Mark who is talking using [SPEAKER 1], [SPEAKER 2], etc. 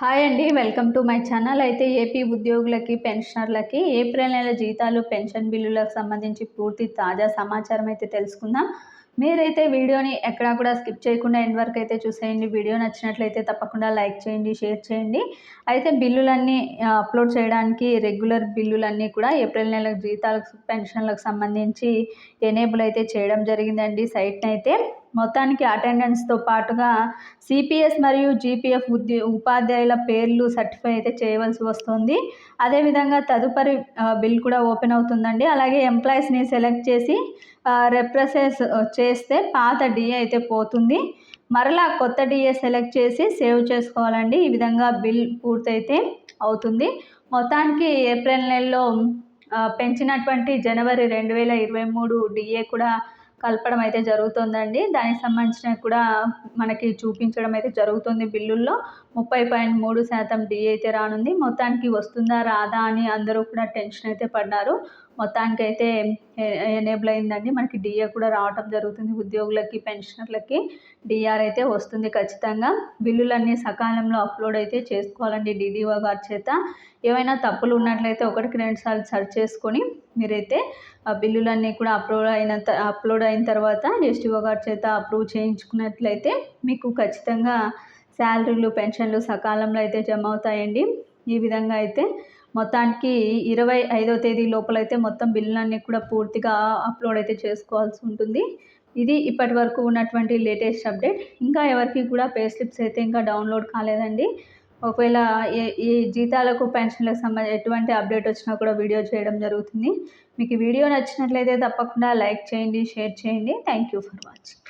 [SPEAKER 1] Hi అండి welcome to my channel. అయితే AP ఉద్యోగులకి పెన్షనర్లకి ఏప్రిల్ నెల జీతాలు పెన్షన్ బిల్లులకు సంబంధించి పూర్తి తాజా సమాచారం అయితే తెలుసుకుందాం. మీరైతే వీడియోని ఎక్కడా కూడా స్కిప్ చేయకుండా ఎండ్ వరకు అయితే చూసేయండి. వీడియో నచ్చినట్లయితే తప్పకుండా లైక్ చేయండి షేర్ చేయండి. అయితే బిల్లులన్నీ అప్లోడ్ చేయడానికి రెగ్యులర్ బిల్లులన్నీ కూడా ఏప్రిల్ నెల జీతాలకు పెన్షన్లకు సంబంధించి ఎనేబుల్ అయితే చేయడం జరిగిందండి. సైట్ని అయితే మొత్తానికి అటెండెన్స్తో పాటుగా సిపిఎస్ మరియు జీపీఎఫ్ ఉద్యో ఉపాధ్యాయుల పేర్లు సర్టిఫై అయితే చేయవలసి వస్తుంది. అదేవిధంగా తదుపరి బిల్ కూడా ఓపెన్ అవుతుందండి. అలాగే ఎంప్లాయీస్ని సెలెక్ట్ చేసి రెప్రసెస్ చేస్తే పాత డిఏ అయితే పోతుంది. మరలా కొత్త డిఏ సెలెక్ట్ చేసి సేవ్ చేసుకోవాలండి. ఈ విధంగా బిల్ పూర్తయితే అవుతుంది. మొత్తానికి ఏప్రిల్ నెలలో పెంచినటువంటి జనవరి రెండు వేల ఇరవై మూడు డిఏ కూడా కలపడం అయితే జరుగుతుందండి. దానికి సంబంధించిన కూడా మనకి చూపించడం అయితే జరుగుతుంది బిల్లుల్లో. ముప్పై పాయింట్ మూడు శాతం డి అయితే రానుంది. మొత్తానికి వస్తుందా రాదా అని అందరూ కూడా టెన్షన్ అయితే పడ్డారు. మొత్తానికి అయితే ఎనేబుల్ అయిందండి. మనకి డిఏ కూడా రావటం జరుగుతుంది ఉద్యోగులకి పెన్షనర్లకి. డిఆర్ అయితే వస్తుంది ఖచ్చితంగా. బిల్లులన్నీ సకాలంలో అప్లోడ్ అయితే చేసుకోవాలండి డిడిఓ గారి చేత. ఏమైనా తప్పులు ఉన్నట్లయితే ఒకటికి రెండు సార్లు సర్చ్ చేసుకొని మీరైతే ఆ బిల్లులన్నీ కూడా అప్లోడ్ అయిన అప్లోడ్ అయిన తర్వాత ఎస్టీఓ గారి చేత అప్రూవ్ చేయించుకున్నట్లయితే మీకు ఖచ్చితంగా శాలరీలు పెన్షన్లు సకాలంలో అయితే జమ అవుతాయండి. ఈ విధంగా అయితే మొత్తానికి ఇరవై ఐదో తేదీ లోపలైతే మొత్తం బిల్లులన్నీ కూడా పూర్తిగా అప్లోడ్ అయితే చేసుకోవాల్సి ఉంటుంది. ఇది ఇప్పటి వరకు ఉన్నటువంటి లేటెస్ట్ అప్డేట్. ఇంకా ఎవరికి కూడా పే స్లిప్స్ అయితే ఇంకా డౌన్లోడ్ కాలేదండి. ఒకవేళ ఈ జీతాలకు పెన్షన్లకు సంబంధించి ఎటువంటి అప్డేట్ వచ్చినా కూడా వీడియో చేయడం జరుగుతుంది. మీకు వీడియో నచ్చినట్లయితే తప్పకుండా లైక్ చేయండి షేర్ చేయండి. Thank you for watching